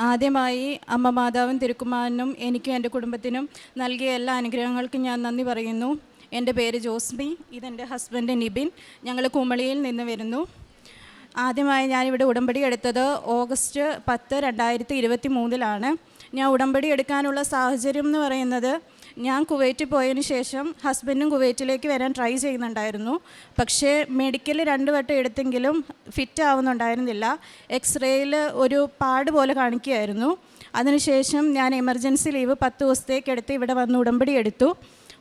ആദ്യമായി അമ്മ മാതാവും തിരുക്കുമാരനും എനിക്കും എന്റെ കുടുംബത്തിനും നൽകിയ എല്ലാ അനുഗ്രഹങ്ങൾക്കും ഞാൻ നന്ദി പറയുന്നു. എന്റെ പേര് ജോസ്മി ഇതെന്റെ ഹസ്ബൻഡ് നിബിൻ. ഞങ്ങൾ കുമളിയിൽ നിന്ന് വരുന്നു. ആദ്യമായി ഞാനിവിടെ ഉടമ്പടി എടുത്തത് ഓഗസ്റ്റ് പത്ത് രണ്ടായിരത്തി ഇരുപത്തി മൂന്നിലാണ് ഞാൻ ഉടമ്പടി എടുക്കാനുള്ള സാഹചര്യം എന്ന് പറയുന്നത് ഞാൻ കുവൈറ്റിൽ പോയതിന് ശേഷം ഹസ്ബൻഡും കുവൈറ്റിലേക്ക് വരാൻ ട്രൈ ചെയ്യുന്നുണ്ടായിരുന്നു. പക്ഷേ മെഡിക്കൽ രണ്ട് വട്ടം എടുത്തെങ്കിലും ഫിറ്റ് ആവുന്നുണ്ടായിരുന്നില്ല. എക്സ്റേയിൽ ഒരു പാട് പോലെ കാണിക്കുകയായിരുന്നു. അതിനുശേഷം ഞാൻ എമർജൻസി ലീവ് പത്ത് ദിവസത്തേക്ക് എടുത്ത് ഇവിടെ വന്ന് ഉടമ്പടി എടുത്തു.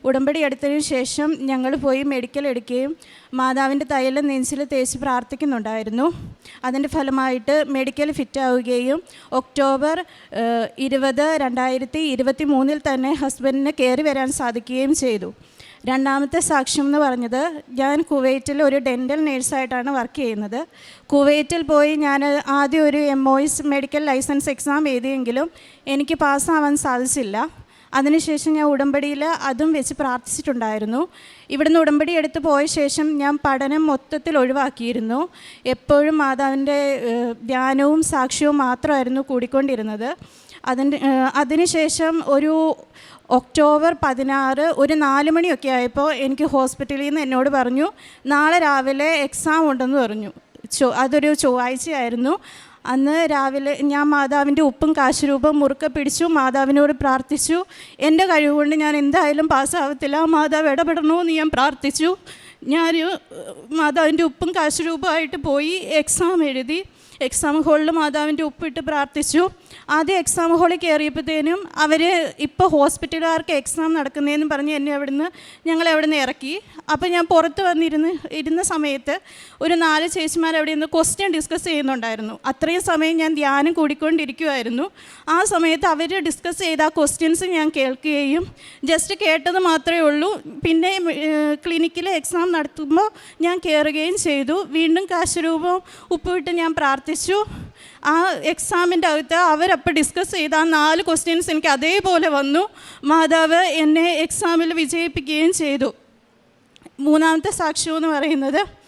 ഉടമ്പടി എടുത്തതിന് ശേഷം ഞങ്ങൾ പോയി മെഡിക്കൽ എടുക്കുകയും മാതാവിന്റെ തൈലം നെഞ്ചിൽ തേച്ച് പ്രാർത്ഥിക്കുന്നുണ്ടായിരുന്നു. അതിന്റെ ഫലമായിട്ട് മെഡിക്കൽ ഫിറ്റ് ആവുകയും ഒക്ടോബർ ഇരുപത് രണ്ടായിരത്തി ഇരുപത്തി മൂന്നിൽ തന്നെ ഹസ്ബൻഡിന് കയറി വരാൻ സാധിക്കുകയും ചെയ്തു. രണ്ടാമത്തെ സാക്ഷ്യം എന്ന് പറഞ്ഞത് ഞാൻ കുവൈറ്റിൽ ഒരു ഡെന്റൽ നേഴ്സായിട്ടാണ് വർക്ക് ചെയ്യുന്നത്. കുവൈറ്റിൽ പോയി ഞാൻ ആദ്യം ഒരു എം ഒയിസ് മെഡിക്കൽ ലൈസൻസ് എക്സാം എഴുതിയെങ്കിലും എനിക്ക് പാസ്സാവാൻ സാധിച്ചില്ല. അതിനുശേഷം ഞാൻ ഉടമ്പടിയിൽ അതും വെച്ച് പ്രാർത്ഥിച്ചിട്ടുണ്ടായിരുന്നു. ഇവിടുന്ന് ഉടമ്പടി എടുത്ത് പോയ ശേഷം ഞാൻ പഠനം മൊത്തത്തിൽ ഒഴിവാക്കിയിരുന്നു. എപ്പോഴും മാതാവിന്റെ ധ്യാനവും സാക്ഷ്യവും മാത്രമായിരുന്നു കൂടിക്കൊണ്ടിരുന്നത്. അതിന് അതിനുശേഷം ഒരു ഒക്ടോബർ പതിനാറ് ഒരു നാല് മണിയൊക്കെ ആയപ്പോൾ എനിക്ക് ഹോസ്പിറ്റലിൽ നിന്ന് എന്നോട് പറഞ്ഞു നാളെ രാവിലെ എക്സാം ഉണ്ടെന്ന് പറഞ്ഞു. ചൊ അതൊരു ചൊവ്വാഴ്ചയായിരുന്നു. അന്ന് രാവിലെ ഞാൻ മാതാവിന്റെ ഉപ്പും കാശുരൂപം മുറുക്കെ പിടിച്ചു മാതാവിനോട് പ്രാർത്ഥിച്ചു. എന്റെ കഴിവുകൊണ്ട് ഞാൻ എന്തായാലും പാസ്സാവത്തില്ല. മാതാവ് ഇടപെടണമെന്ന് ഞാൻ പ്രാർത്ഥിച്ചു. ഞാൻ മാതാവിന്റെ ഉപ്പും കാശുരൂപമായിട്ട് പോയി എക്സാം എഴുതി. എക്സാം ഹോളിൽ മാതാവിന്റെ ഉപ്പിട്ട് പ്രാർത്ഥിച്ചു. ആദ്യം എക്സാം ഹോളിൽ കയറിയപ്പോഴത്തേനും അവർ ഇപ്പോൾ ഹോസ്പിറ്റലുകാർക്ക് എക്സാം നടക്കുന്നതെന്ന് പറഞ്ഞ് എന്നെ അവിടുന്ന് ഞങ്ങളെ അവിടുന്ന് ഇറക്കി. അപ്പോൾ ഞാൻ പുറത്ത് വന്നിരുന്ന് ഇരുന്ന സമയത്ത് ഒരു നാല് ചേച്ചിമാർ അവിടെ നിന്ന് ക്വസ്റ്റ്യൻ ഡിസ്കസ് ചെയ്യുന്നുണ്ടായിരുന്നു. അത്രയും സമയം ഞാൻ ധ്യാനം കൂടിക്കൊണ്ടിരിക്കുമായിരുന്നു ആ സമയത്ത് അവർ ഡിസ്കസ് ചെയ്ത ആ ക്വസ്റ്റ്യൻസ് ഞാൻ കേൾക്കുകയും ജസ്റ്റ് കേട്ടത് മാത്രമേ ഉള്ളൂ. പിന്നെ ക്ലിനിക്കിൽ എക്സാം നടത്തുമ്പോൾ ഞാൻ കയറുകയും ചെയ്തു. വീണ്ടും കാശരൂപം ഉപ്പുവിട്ട് ഞാൻ പ്രാർത്ഥിച്ചു. ആ എക്സാമിന്റെ അകത്ത് അവരപ്പോൾ ഡിസ്കസ് ചെയ്ത ആ നാല് ക്വസ്റ്റ്യൻസ് എനിക്ക് അതേപോലെ വന്നു. മാതാവ് എന്നെ എക്സാമിൽ വിജയിപ്പിക്കുകയും ചെയ്തു. മൂന്നാമത്തെ സാക്ഷ്യം എന്ന് പറയുന്നത്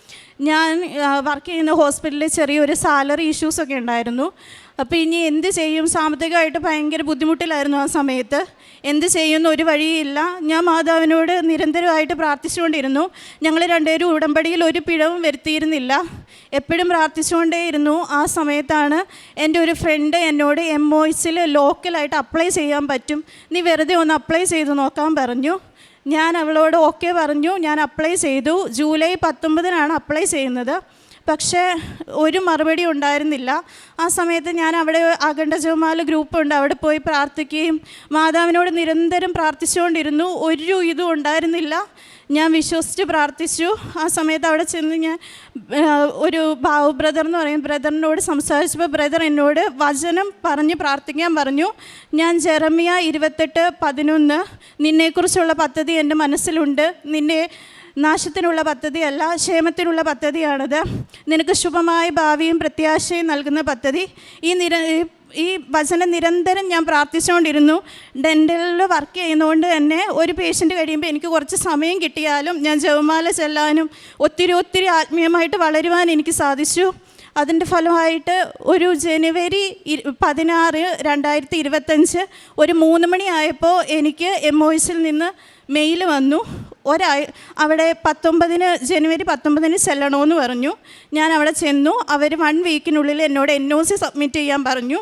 ഞാൻ വർക്ക് ചെയ്യുന്ന ഹോസ്പിറ്റലിൽ ചെറിയൊരു സാലറി ഇഷ്യൂസൊക്കെ ഉണ്ടായിരുന്നു. അപ്പോൾ ഇനി എന്ത് ചെയ്യും? സാമ്പത്തികമായിട്ട് ഭയങ്കര ബുദ്ധിമുട്ടിലായിരുന്നു ആ സമയത്ത്. എന്ത് ചെയ്യുന്ന? ഒരു വഴിയില്ല. ഞാൻ മാതാവിനോട് നിരന്തരമായിട്ട് പ്രാർത്ഥിച്ചുകൊണ്ടിരുന്നു. ഞങ്ങൾ രണ്ടുപേരും ഉടമ്പടിയിൽ ഒരു പിഴവും വരുത്തിയിരുന്നില്ല. എപ്പോഴും പ്രാർത്ഥിച്ചുകൊണ്ടേയിരുന്നു. ആ സമയത്താണ് എന്റെ ഒരു ഫ്രണ്ട് എന്നോട് എം ഒ എസിൽ ലോക്കലായിട്ട് അപ്ലൈ ചെയ്യാൻ പറ്റും. നീ വെറുതെ ഒന്ന് അപ്ലൈ ചെയ്ത് നോക്കാൻ പറഞ്ഞു. ഞാൻ അവളോട് ഓക്കെ പറഞ്ഞു. ഞാൻ അപ്ലൈ ചെയ്തു. ജൂലൈ പത്തൊമ്പതിനാണ് അപ്ലൈ ചെയ്യുന്നത്. പക്ഷേ ഒരു മറുപടി ഉണ്ടായിരുന്നില്ല. ആ സമയത്ത് ഞാൻ അവിടെ അഖണ്ഡ ഗ്രൂപ്പ് ഗ്രൂപ്പുണ്ട് അവിടെ പോയി പ്രാർത്ഥിക്കുകയും മാതാവിനോട് നിരന്തരം പ്രാർത്ഥിച്ചുകൊണ്ടിരുന്നു. ഒരു ഇതും ഉണ്ടായിരുന്നില്ല. ഞാൻ വിശ്വസിച്ച് പ്രാർത്ഥിച്ചു. ആ സമയത്ത് അവിടെ ചെന്ന് ഞാൻ ഒരു ബാബു ബ്രദർ എന്ന് പറയും. ബ്രദറിനോട് സംസാരിച്ചപ്പോൾ ബ്രദർ എന്നോട് വചനം പറഞ്ഞ് പ്രാർത്ഥിക്കാൻ പറഞ്ഞു. ഞാൻ ജെറമിയ ഇരുപത്തെട്ട് പതിനൊന്ന് നിന്നെക്കുറിച്ചുള്ള പദ്ധതി എന്റെ മനസ്സിലുണ്ട്. നിന്നെ നാശത്തിനുള്ള പദ്ധതിയല്ല ക്ഷേമത്തിനുള്ള പദ്ധതിയാണിത്. നിനക്ക് ശുഭമായ ഭാവിയും പ്രത്യാശയും നൽകുന്ന പദ്ധതി. ഈ നിര ഈ വചനം നിരന്തരം ഞാൻ പ്രാർത്ഥിച്ചുകൊണ്ടിരുന്നു. ഡെന്റലിൽ വർക്ക് ചെയ്യുന്നതുകൊണ്ട് തന്നെ ഒരു പേഷ്യന്റ് കഴിയുമ്പോൾ എനിക്ക് കുറച്ച് സമയം കിട്ടിയാലും ഞാൻ ജവമാല ചെല്ലാനും ഒത്തിരി ഒത്തിരി ആത്മീയമായിട്ട് വളരുവാൻ എനിക്ക് സാധിച്ചു. അതിന്റെ ഫലമായിട്ട് ഒരു ജനുവരി പതിനാറ് രണ്ടായിരത്തി ഇരുപത്തഞ്ച് ഒരു മൂന്ന് മണിയായപ്പോൾ എനിക്ക് എം ഒയ്സിൽ നിന്ന് മെയിൽ വന്നു. ഒരാ അവിടെ പത്തൊമ്പതിന് ജനുവരി പത്തൊമ്പതിന് ചെല്ലണമെന്ന് പറഞ്ഞു. ഞാൻ അവിടെ ചെന്നു. അവർ വൺ വീക്കിനുള്ളിൽ എന്നോട് എൻ ഒ സി സബ്മിറ്റ് ചെയ്യാൻ പറഞ്ഞു.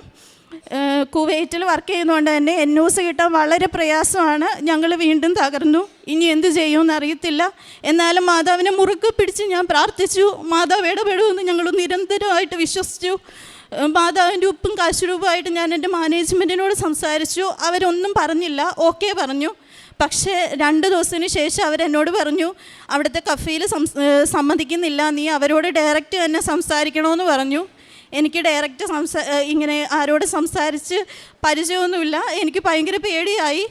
കുവൈറ്റിൽ വർക്ക് ചെയ്യുന്നതുകൊണ്ട് തന്നെ എൻ ഒ സി കിട്ടാൻ വളരെ പ്രയാസമാണ്. ഞങ്ങൾ വീണ്ടും തകർന്നു. ഇനി എന്ത് ചെയ്യുമെന്ന് അറിയത്തില്ല. എന്നാലും മാതാവിനെ മുറുക്ക് പിടിച്ച് ഞാൻ പ്രാർത്ഥിച്ചു. മാതാവ് ഇടപെടുമെന്ന് ഞങ്ങൾ നിരന്തരമായിട്ട് വിശ്വസിച്ചു. മാതാവിന്റെ ഉപ്പും കാശുരൂപമായിട്ട് ഞാൻ എന്റെ മാനേജ്മെന്റിനോട് സംസാരിച്ചു. അവരൊന്നും പറഞ്ഞില്ല. ഓക്കെ പറഞ്ഞു. പക്ഷേ രണ്ട് ദിവസത്തിന് ശേഷം അവരെന്നോട് പറഞ്ഞു അവിടുത്തെ സംബന്ധിക്കുന്നില്ല സമ്മതിക്കുന്നില്ല. നീ അവരോട് ഡയറക്റ്റ് തന്നെ സംസാരിക്കണമെന്ന് പറഞ്ഞു. എനിക്ക് ഡയറക്റ്റ് സംസാ ഇങ്ങനെ ആരോട് സംസാരിച്ച് പരിചയമൊന്നുമില്ല. എനിക്ക് ഭയങ്കര പേടിയായി.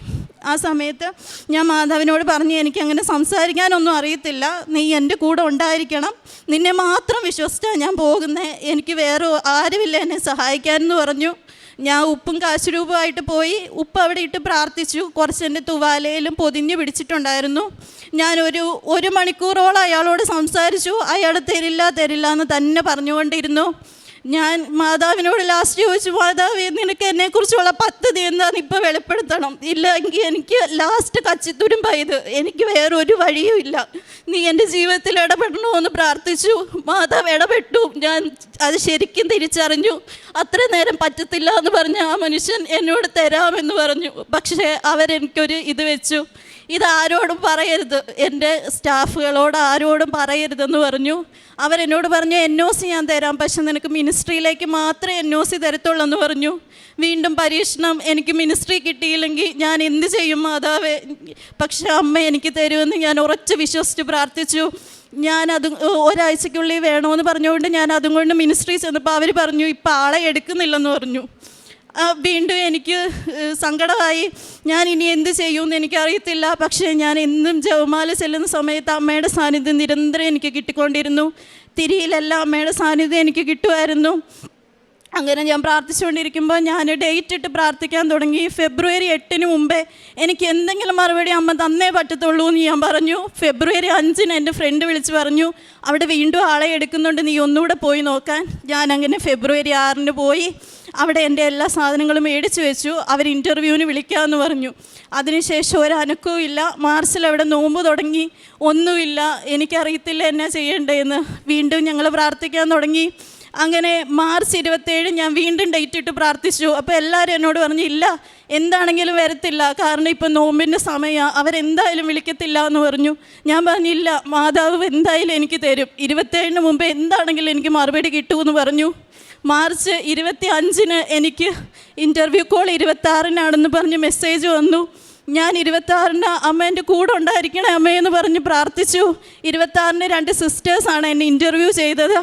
ആ സമയത്ത് ഞാൻ മാധവനോട് പറഞ്ഞു എനിക്ക് അങ്ങനെ സംസാരിക്കാനൊന്നും അറിയത്തില്ല. നീ എന്റെ കൂടെ ഉണ്ടായിരിക്കണം. നിന്നെ മാത്രം വിശ്വസിച്ചാണ് ഞാൻ പോകുന്നത് എനിക്ക് വേറെ ആരുമില്ല എന്നെ സഹായിക്കാനെന്ന് പറഞ്ഞു. ഞാൻ ഉപ്പും കാശുരൂപമായിട്ട് പോയി. ഉപ്പ് അവിടെ ഇട്ട് പ്രാർത്ഥിച്ചു. കുറച്ച് എന്റെ തുവാലയിലും പൊതിഞ്ഞ് പിടിച്ചിട്ടുണ്ടായിരുന്നു. ഞാനൊരു ഒരു മണിക്കൂറോളം അയാളോട് സംസാരിച്ചു. അയാൾ തരില്ല തരില്ല എന്ന് തന്നെ പറഞ്ഞുകൊണ്ടിരുന്നു. ഞാൻ മാതാവിനോട് ലാസ്റ്റ് ചോദിച്ചു മാതാവ് നിനക്ക് എന്നെക്കുറിച്ചുള്ള പദ്ധതി എന്താണെന്ന് ഇപ്പോൾ വെളിപ്പെടുത്തണം. ഇല്ല എങ്കിൽ എനിക്ക് ലാസ്റ്റ് കച്ചിത്തുരും കച്ചിത്തുരുമ്പായത് എനിക്ക് വേറൊരു വഴിയും ഇല്ല. നീ എന്റെ ജീവിതത്തിൽ ഇടപെടണമെന്ന് പ്രാർത്ഥിച്ചു. മാതാവ് ഇടപെട്ടു. ഞാൻ അത് ശരിക്കും തിരിച്ചറിഞ്ഞു. അത്ര നേരം പറ്റത്തില്ല എന്ന് പറഞ്ഞ ആ മനുഷ്യൻ എന്നോട് തരാമെന്ന് പറഞ്ഞു. പക്ഷേ അവരെനിക്കൊരു ഇത് വെച്ചു. ഇത് ആരോടും പറയരുത്. എന്റെ സ്റ്റാഫുകളോട് ആരോടും പറയരുതെന്ന് പറഞ്ഞു. അവരെന്നോട് പറഞ്ഞു എൻ ഒ സി ഞാൻ തരാം പക്ഷെ നിനക്ക് മിനിസ്ട്രിയിലേക്ക് മാത്രമേ എൻ ഒ സി തരത്തുള്ളൂ എന്ന് പറഞ്ഞു. വീണ്ടും പരീക്ഷണം എനിക്ക് മിനിസ്ട്രി കിട്ടിയില്ലെങ്കിൽ ഞാൻ എന്ത് ചെയ്യും മാതാവേ? പക്ഷെ അമ്മ എനിക്ക് തരുമെന്ന് ഞാൻ ഉറച്ച് വിശ്വസിച്ച് പ്രാർത്ഥിച്ചു. ഞാൻ അത് ഒരാഴ്ചയ്ക്കുള്ളിൽ വേണമെന്ന് പറഞ്ഞുകൊണ്ട് ഞാൻ അതും കൊണ്ട് മിനിസ്ട്രി ചെന്നപ്പോൾ അവർ പറഞ്ഞു ഇപ്പം ആളെ എടുക്കുന്നില്ലെന്ന് പറഞ്ഞു. വീണ്ടും എനിക്ക് സങ്കടമായി. ഞാൻ ഇനി എന്ത് ചെയ്യുമെന്ന് എനിക്കറിയത്തില്ല. പക്ഷേ ഞാൻ എന്നും ജവമാല ചെല്ലുന്ന സമയത്ത് അമ്മയുടെ സാന്നിധ്യം നിരന്തരം എനിക്ക് കിട്ടിക്കൊണ്ടിരുന്നു. തിരിയിലെല്ലാം അമ്മയുടെ സാന്നിധ്യം എനിക്ക് കിട്ടുമായിരുന്നു. അങ്ങനെ ഞാൻ പ്രാർത്ഥിച്ചുകൊണ്ടിരിക്കുമ്പോൾ ഞാൻ ഡേറ്റ് ഇട്ട് പ്രാർത്ഥിക്കാൻ തുടങ്ങി. ഫെബ്രുവരി എട്ടിന് മുമ്പേ എനിക്ക് എന്തെങ്കിലും മറുപടി അമ്മ തന്നേ പറ്റത്തുള്ളൂ എന്ന് ഞാൻ പറഞ്ഞു. ഫെബ്രുവരി അഞ്ചിന് എന്റെ ഫ്രണ്ട് വിളിച്ച് പറഞ്ഞു അവിടെ വീണ്ടും ആളെ എടുക്കുന്നുണ്ട് നീ ഒന്നുകൂടെ പോയി നോക്കാൻ. ഞാൻ അങ്ങനെ ഫെബ്രുവരി ആറിന് പോയി അവിടെ എന്റെ എല്ലാ സാധനങ്ങളും മേടിച്ച് വെച്ചു. അവർ ഇന്റർവ്യൂവിന് വിളിക്കാമെന്ന് പറഞ്ഞു. അതിനുശേഷം ഒരു അനക്കവും ഇല്ല. മാർച്ചിൽ അവിടെ നോമ്പ് തുടങ്ങി. ഒന്നുമില്ല. എനിക്കറിയത്തില്ല എന്നാ ചെയ്യേണ്ടതെന്ന്. വീണ്ടും ഞങ്ങൾ പ്രാർത്ഥിക്കാൻ തുടങ്ങി. അങ്ങനെ മാർച്ച് ഇരുപത്തേഴ് ഞാൻ വീണ്ടും ഡേറ്റ് ഇട്ട് പ്രാർത്ഥിച്ചു. അപ്പോൾ എല്ലാവരും എന്നോട് പറഞ്ഞു ഇല്ല എന്താണെങ്കിലും വരത്തില്ല. കാരണം ഇപ്പം നോമ്പിന്റെ സമയമാണ് അവരെന്തായാലും വിളിക്കത്തില്ല എന്ന് പറഞ്ഞു. ഞാൻ പറഞ്ഞില്ല മാതാവ് എന്തായാലും എനിക്ക് തരും. ഇരുപത്തേഴിന് മുമ്പ് എന്താണെങ്കിലും എനിക്ക് മറുപടി കിട്ടുമെന്ന് പറഞ്ഞു. മാർച്ച് ഇരുപത്തി അഞ്ചിന് എനിക്ക് ഇന്റർവ്യൂ കോൾ ഇരുപത്താറിനാണെന്ന് പറഞ്ഞ് മെസ്സേജ് വന്നു. ഞാൻ ഇരുപത്താറിന് അമ്മ എന്റെ കൂടെ ഉണ്ടായിരിക്കണേ അമ്മയെന്ന് പറഞ്ഞ് പ്രാർത്ഥിച്ചു. ഇരുപത്താറിന് രണ്ട് സിസ്റ്റേഴ്സാണ് എന്നെ ഇന്റർവ്യൂ ചെയ്തത്.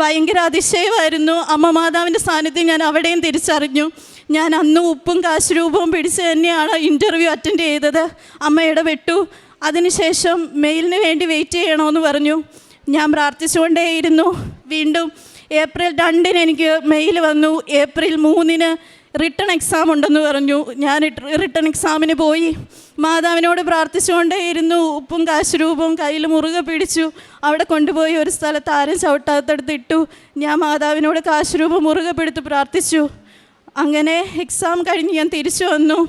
ഭയങ്കര അതിശയമായിരുന്നു. അമ്മ മാതാവിന്റെ സാന്നിധ്യം ഞാൻ അവിടെയും തിരിച്ചറിഞ്ഞു. ഞാൻ അന്ന് ഉപ്പും കാശ് രൂപവും പിടിച്ച് തന്നെയാണ് ഇന്റർവ്യൂ അറ്റൻഡ് ചെയ്തത്. അമ്മ ഇടപെട്ടു. അതിനുശേഷം മെയിലിന് വേണ്ടി വെയിറ്റ് ചെയ്യണമെന്ന് പറഞ്ഞു. ഞാൻ പ്രാർത്ഥിച്ചുകൊണ്ടേയിരുന്നു. വീണ്ടും ഏപ്രിൽ രണ്ടിന് എനിക്ക് മെയിൽ വന്നു. ഏപ്രിൽ മൂന്നിന് റിട്ടേൺ എക്സാം ഉണ്ടെന്ന് പറഞ്ഞു. ഞാൻ റിട്ടേൺ എക്സാമിന് പോയി. മാതാവിനോട് പ്രാർത്ഥിച്ചുകൊണ്ടേയിരുന്നു. ഉപ്പും കാശുരൂപവും കയ്യിൽ മുറുകെ പിടിച്ചു. അവിടെ കൊണ്ടുപോയി ഒരു സ്ഥലത്ത് ആരും ചവിട്ടാത്തടുത്ത് ഇട്ടു. ഞാൻ മാതാവിനോട് കാശുരൂപം മുറുകെ പിടുത്ത് പ്രാർത്ഥിച്ചു. അങ്ങനെ എക്സാം കഴിഞ്ഞ് ഞാൻ തിരിച്ചു വന്നു.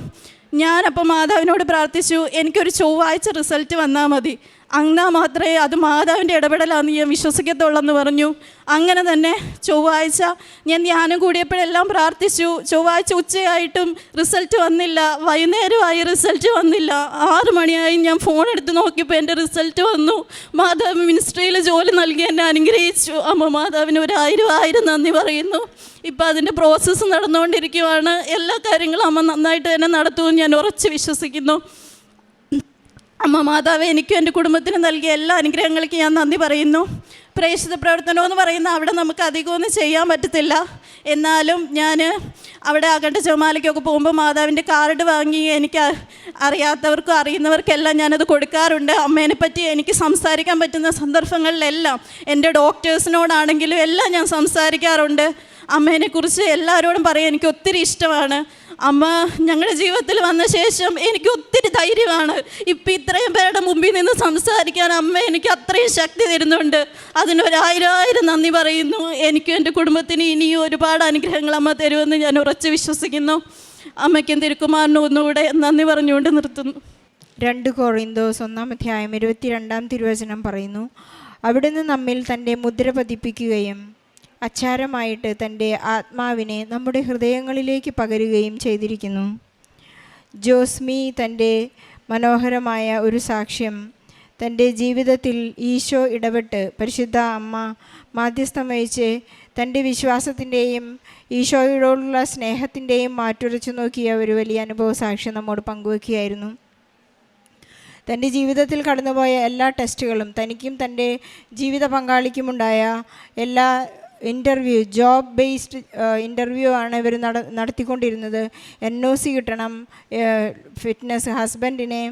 ഞാനപ്പോൾ മാതാവിനോട് പ്രാർത്ഥിച്ചു എനിക്കൊരു ചൊവ്വാഴ്ച റിസൾട്ട് വന്നാൽ മതി. എന്നാൽ മാത്രമേ അത് മാതാവിന്റെ ഇടപെടലാണെന്ന് ഞാൻ വിശ്വസിക്കത്തുള്ളെന്ന് പറഞ്ഞു. അങ്ങനെ തന്നെ ചൊവ്വാഴ്ച ഞാൻ ധ്യാനം കൂടിയപ്പോഴെല്ലാം പ്രാർത്ഥിച്ചു. ചൊവ്വാഴ്ച ഉച്ചയായിട്ടും റിസൾട്ട് വന്നില്ല. വൈകുന്നേരമായി റിസൾട്ട് വന്നില്ല. ആറ് മണിയായി ഞാൻ ഫോൺ എടുത്ത് നോക്കിയപ്പോൾ എന്റെ റിസൾട്ട് വന്നു. മാതാവ് മിനിസ്ട്രിയിൽ ജോലി നൽകി എന്നെ അനുഗ്രഹിച്ചു. അമ്മ മാതാവിന് ഒരു ആയിരം ആയിരം നന്ദി പറയുന്നു. ഇപ്പം അതിന്റെ പ്രോസസ്സ് നടന്നുകൊണ്ടിരിക്കുവാണ്. എല്ലാ കാര്യങ്ങളും അമ്മ നന്നായിട്ട് തന്നെ നടത്തുമെന്ന് ഞാൻ ഉറച്ച് വിശ്വസിക്കുന്നു. അമ്മ മാതാവ് എനിക്കും എന്റെ കുടുംബത്തിന് നൽകിയ എല്ലാ അനുഗ്രഹങ്ങൾക്കും ഞാൻ നന്ദി പറയുന്നു. പ്രേക്ഷിത പ്രവർത്തനം എന്ന് പറയുന്ന അവിടെ നമുക്ക് അധികമൊന്നും ചെയ്യാൻ പറ്റത്തില്ല. എന്നാലും ഞാൻ അവിടെ അകണ്ട ചുമാലയ്ക്കൊക്കെ പോകുമ്പോൾ മാതാവിന്റെ കാർഡ് വാങ്ങി എനിക്ക് അറിയാത്തവർക്കും അറിയുന്നവർക്കെല്ലാം ഞാനത് കൊടുക്കാറുണ്ട്. അമ്മേനെ പറ്റി എനിക്ക് സംസാരിക്കാൻ പറ്റുന്ന സന്ദർഭങ്ങളിലെല്ലാം എന്റെ ഡോക്ടേഴ്സിനോടാണെങ്കിലും എല്ലാം ഞാൻ സംസാരിക്കാറുണ്ട്. അമ്മേനെക്കുറിച്ച് എല്ലാവരോടും പറയാൻ എനിക്ക് ഒത്തിരി ഇഷ്ടമാണ്. അമ്മ ഞങ്ങളുടെ ജീവിതത്തിൽ വന്ന ശേഷം എനിക്ക് ഒത്തിരി ധൈര്യമാണ്. ഇപ്പം ഇത്രയും പേരുടെ മുമ്പിൽ നിന്ന് സംസാരിക്കാൻ അമ്മ എനിക്ക് അത്രയും ശക്തി തരുന്നുണ്ട്. അതിനൊരായിരം നന്ദി പറയുന്നു. എനിക്കും എന്റെ കുടുംബത്തിന് ഇനിയും ഒരുപാട് അനുഗ്രഹങ്ങൾ അമ്മ തരുമെന്ന് ഞാൻ ഉറച്ച് വിശ്വസിക്കുന്നു. അമ്മയ്ക്കും തിരുക്കുമാറിനും ഒന്നുകൂടെ നന്ദി പറഞ്ഞുകൊണ്ട് നിർത്തുന്നു. രണ്ട് കോറിന്തോസ് ഒന്നാം അധ്യായം ഇരുപത്തിരണ്ടാം തിരുവചനം പറയുന്നു അവിടുന്ന് നമ്മിൽ തന്റെ മുദ്ര പതിപ്പിക്കുകയും അച്ചാരമായിട്ട് തന്റെ ആത്മാവിനെ നമ്മുടെ ഹൃദയങ്ങളിലേക്ക് പകരുകയും ചെയ്തിരിക്കുന്നു. ജോസ്മി തന്റെ മനോഹരമായ ഒരു സാക്ഷ്യം തന്റെ ജീവിതത്തിൽ ഈശോ ഇടപെട്ട് പരിശുദ്ധ അമ്മ മാധ്യസ്ഥം വഹിച്ച് തന്റെ വിശ്വാസത്തിന്റെയും ഈശോയോടുള്ള സ്നേഹത്തിന്റെയും മാറ്റുരച്ചു നോക്കിയ ഒരു വലിയ അനുഭവ സാക്ഷ്യം നമ്മോട് പങ്കുവെക്കുകയായിരുന്നു. തന്റെ ജീവിതത്തിൽ കടന്നുപോയ എല്ലാ ടെസ്റ്റുകളും തനിക്കും തന്റെ ജീവിത പങ്കാളിക്കുമുണ്ടായ എല്ലാ ഇന്റർവ്യൂ ജോബ് ബേസ്ഡ് ഇന്റർവ്യൂ ആണ് ഇവർ നട നടത്തിക്കൊണ്ടിരുന്നത്. എൻ ഒ സി കിട്ടണം. ഫിറ്റ്നസ് ഹസ്ബൻഡിനെ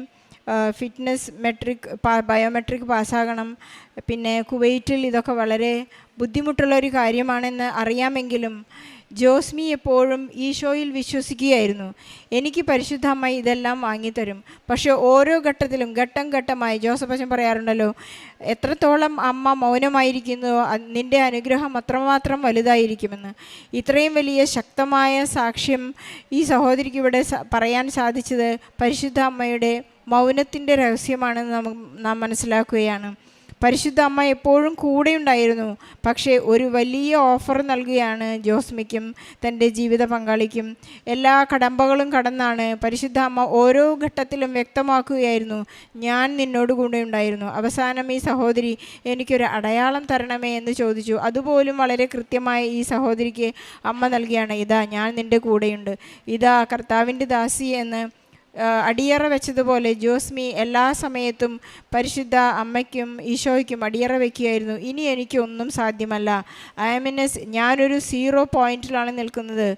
ഫിറ്റ്നസ് മെട്രിക് ബയോമെട്രിക് പാസ്സാകണം. പിന്നെ കുവൈറ്റിൽ ഇതൊക്കെ വളരെ ബുദ്ധിമുട്ടുള്ള ഒരു കാര്യമാണെന്ന് അറിയാമെങ്കിലും ജോസ്മി എപ്പോഴും ഈശോയിൽ വിശ്വസിക്കുകയായിരുന്നു. എനിക്ക് പരിശുദ്ധമായി ഇതെല്ലാം വാങ്ങിത്തരും. പക്ഷേ ഓരോ ഘട്ടത്തിലും ഘട്ടം ഘട്ടമായി ജോസഫ് അച്ഛൻ പറയാറുണ്ടല്ലോ എത്രത്തോളം അമ്മ മൗനമായിരിക്കുന്നു നിന്റെ അനുഗ്രഹം അത്രമാത്രം വലുതായിരിക്കുമെന്ന്. ഇത്രയും വലിയ ശക്തമായ സാക്ഷ്യം ഈ സഹോദരിക്ക് ഇവിടെ പറയാൻ സാധിച്ചത് പരിശുദ്ധ അമ്മയുടെ മൗനത്തിന്റെ രഹസ്യമാണെന്ന് നാം മനസ്സിലാക്കുകയാണ്. പരിശുദ്ധ അമ്മ എപ്പോഴും കൂടെയുണ്ടായിരുന്നു. പക്ഷേ ഒരു വലിയ ഓഫർ നൽകുകയാണ് ജോസ്മിക്കും തന്റെ ജീവിത പങ്കാളിക്കും. എല്ലാ കടമ്പകളും കടന്നാണ് പരിശുദ്ധ അമ്മ ഓരോ ഘട്ടത്തിലും വ്യക്തമാക്കുകയായിരുന്നു. ഞാൻ നിന്നോട് കൂടെ ഉണ്ടായിരുന്നു അവസാനം ഈ സഹോദരി എനിക്കൊരു അടയാളം തരണമേ എന്ന് ചോദിച്ചു. അതുപോലും വളരെ കൃത്യമായി ഈ സഹോദരിക്ക് അമ്മ നൽകിയാണ് ഇതാ ഞാൻ നിന്റെ കൂടെയുണ്ട്. ഇതാ കർത്താവിന്റെ ദാസി എന്ന് അടിയറ വെച്ചതുപോലെ ജോസ്മി എല്ലാ സമയത്തും പരിശുദ്ധ അമ്മയ്ക്കും ഈശോയ്ക്കും അടിയറ വയ്ക്കുകയായിരുന്നു ഇനി എനിക്കൊന്നും സാധ്യമല്ല. ഐ എം ഇൻ എസ് ഞാനൊരു സീറോ പോയിന്റിലാണ് നിൽക്കുന്നത്.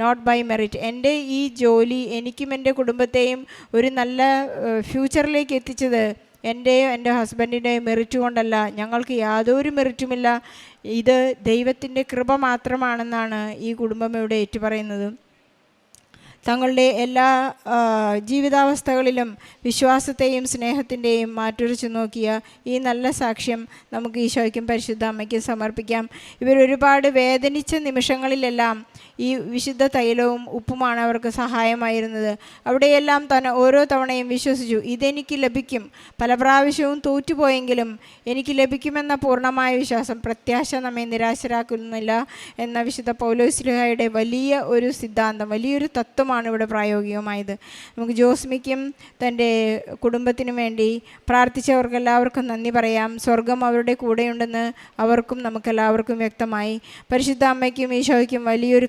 നോട്ട് ബൈ മെറിറ്റ് എന്റെ ഈ ജോലി എനിക്കും എന്റെ കുടുംബത്തെയും ഒരു നല്ല ഫ്യൂച്ചറിലേക്ക് എത്തിച്ചത് എന്റെയോ എന്റെ ഹസ്ബൻഡിന്റെയോ മെറിറ്റ് കൊണ്ടല്ല. ഞങ്ങൾക്ക് യാതൊരു മെറിറ്റുമില്ല ഇത് ദൈവത്തിന്റെ കൃപ മാത്രമാണെന്നാണ് ഈ കുടുംബം ഇവിടെ ഏറ്റുപറയുന്നത്. തങ്ങളുടെ എല്ലാ ജീവിതാവസ്ഥകളിലും വിശ്വാസത്തെയും സ്നേഹത്തിന്റെയും മാറ്റുരച്ചു നോക്കിയ ഈ നല്ല സാക്ഷ്യം നമുക്ക് ഈശോയ്ക്കും പരിശുദ്ധ അമ്മയ്ക്കും സമർപ്പിക്കാം. ഇവരൊരുപാട് വേദനിച്ച നിമിഷങ്ങളിലെല്ലാം ഈ വിശുദ്ധ തൈലവും ഉപ്പുമാണ് അവർക്ക് സഹായമായിരുന്നത്. അവിടെയെല്ലാം തന്നെ ഓരോ തവണയും വിശ്വസിച്ചു ഇതെനിക്ക് ലഭിക്കും. പല പ്രാവശ്യവും തോറ്റുപോയെങ്കിലും എനിക്ക് ലഭിക്കുമെന്ന പൂർണമായ വിശ്വാസം പ്രത്യാശ നമ്മെ നിരാശരാക്കുന്നില്ല എന്ന വിശുദ്ധ പൗലോസ്ലിഹയുടെ വലിയ ഒരു സിദ്ധാന്തം വലിയൊരു തത്വമാണ് ഇവിടെ പ്രായോഗികമായത്. നമുക്ക് ജോസ്മിക്കും തന്റെ കുടുംബത്തിനും വേണ്ടി പ്രാർത്ഥിച്ചവർക്കെല്ലാവർക്കും നന്ദി പറയാം. സ്വർഗം അവരുടെ കൂടെയുണ്ടെന്ന് അവർക്കും നമുക്കെല്ലാവർക്കും വ്യക്തമായി. പരിശുദ്ധ അമ്മയ്ക്കും ഈശോയ്ക്കും വലിയൊരു